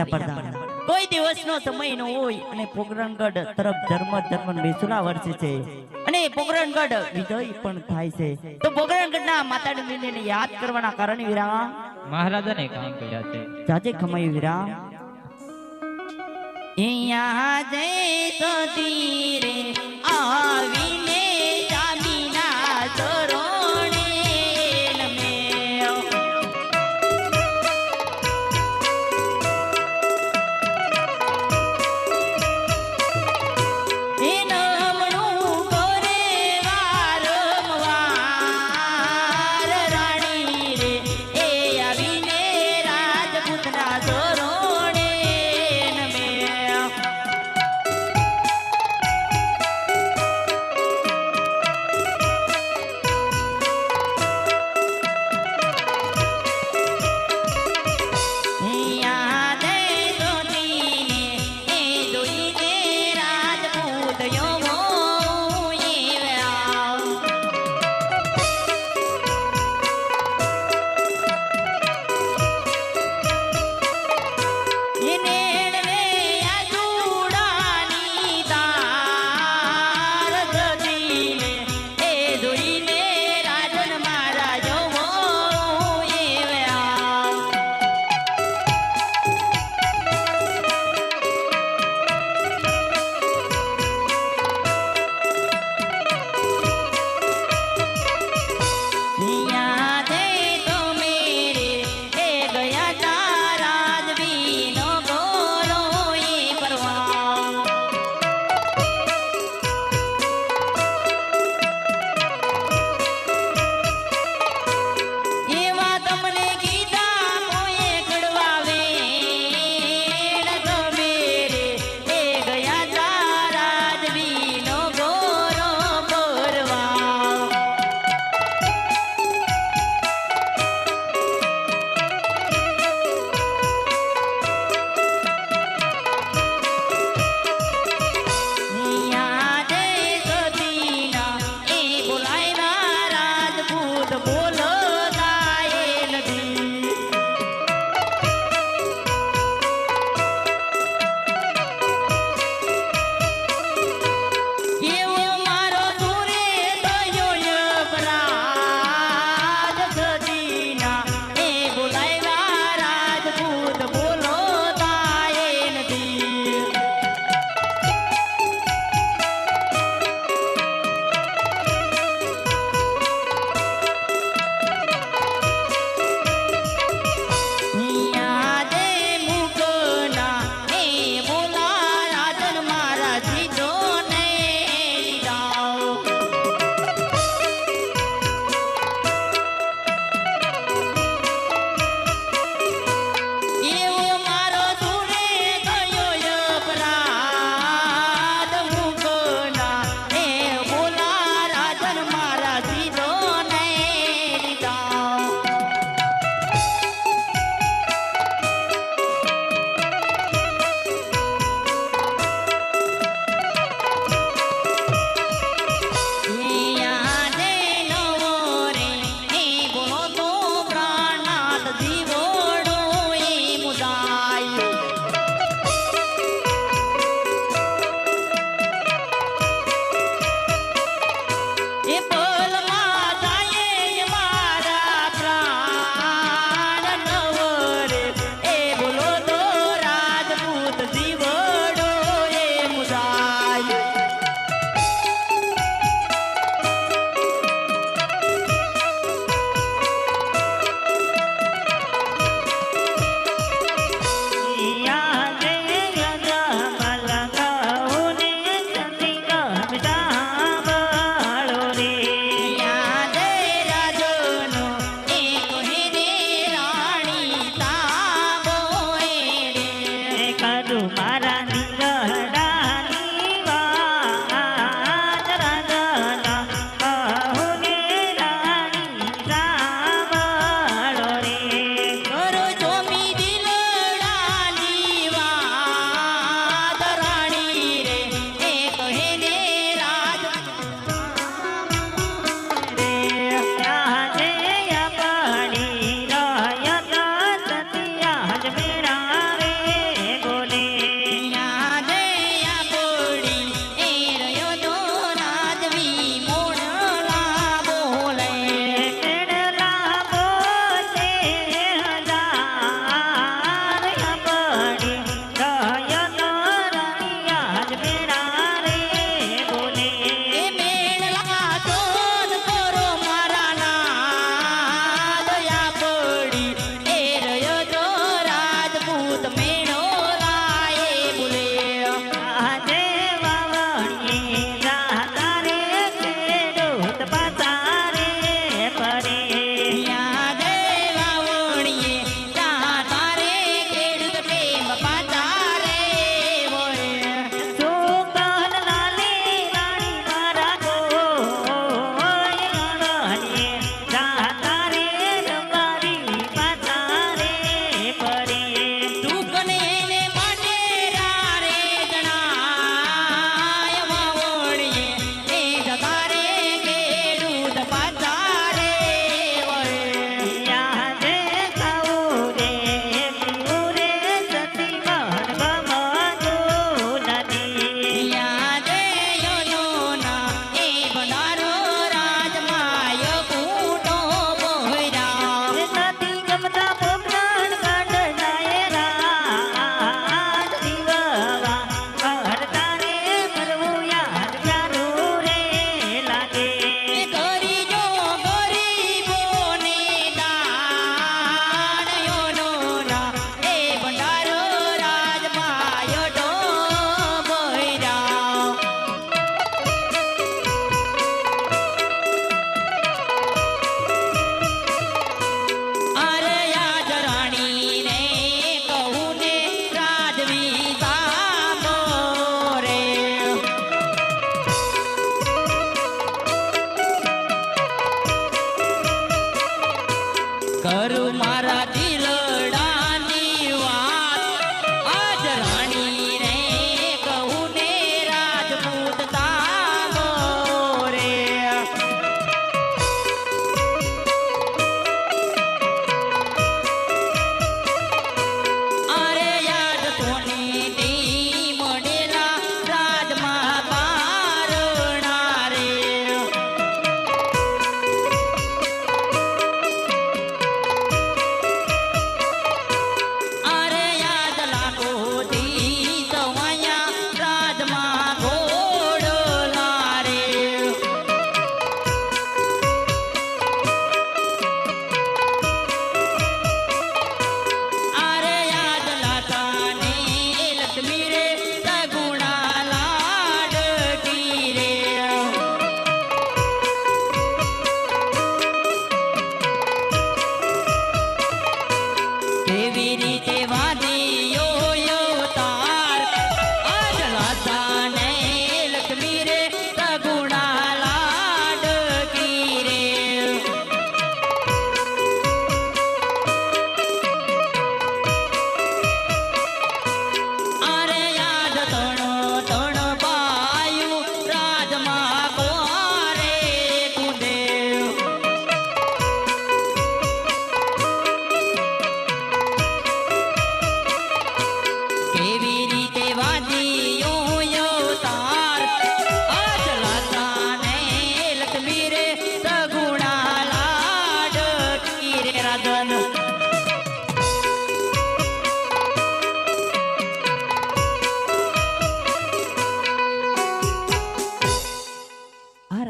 રહ્યા પડદા કોઈ દિવસનો સમય નો હોય અને પોગરણગઢ તરફ ધર્મ ધર્મ બેસુરા વર્ષે છે. અને પોગરણગઢ વિજય પણ થાય છે. તો પોકરણગઢના માતાની મંદિરને યાદ કરવાના કારણે વીરા મહારાજાને કામ કર્યા છે. જાજે ખમાયું વીરા. અહીંયા જય તો રે આવીને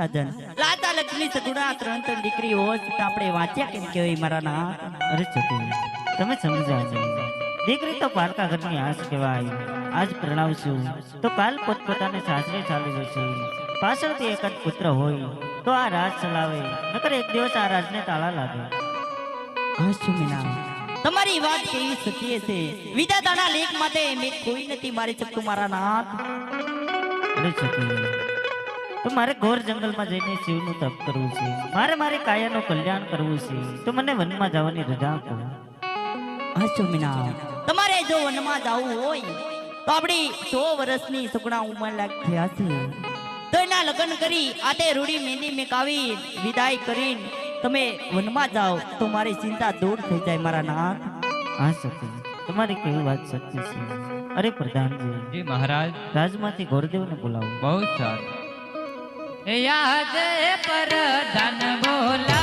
રાજન લાતા લક્ષ્મી સગુણા ત્રણ ત્રણ દીકરી તો આપણે વાંચ્યા કેમ કેવાય મારા નાથ અરે છોકરી તમે સમજાજો દીકરી તો પારકા ઘરની આશ કહેવાય. આજ પ્રણાવશું. તો કાલ પોતપોતાને સાસરે ચાલી જશે પાછળથી એકાદ પુત્ર હોય તો આ રાજ ચલાવે. નકર એક દિવસ આ રાજને તાળા લાગે. અશ્વમીના તમારી વાત કેવી સત્ય છે? વિધાતાના લેખ માટે મેં કોઈ નથી મારી શકતું મારા નાથ. અરે છોકરી તો મારે ઘોર જંગલમાં જઈને શિવનું તપ કરવું છે. મારે મારી કાયાનું કલ્યાણ કરવું છે. તો મને વનમાં જવાની રજા આપો. અશ્વમીના તમારે જો વનમાં જવું હોય તો આપણી સો વર્ષની સગુણા ઉંમર લાગ થયા છે તો એના લગ્ન કરી આતે રૂડી મહેંદી મેકાવી વિદાય કરીને તમે વનમાં જાઓ તો મારી ચિંતા દૂર થઈ જાય મારા નાથ. હા સત્ય તમારી કેવી વાત સત્ય છે. અરે પ્રધાનજી. જી મહારાજ. રાજમાંથી ગોરદેવને બોલાવો. બહુ સારું. યાદ પર ધન બોલા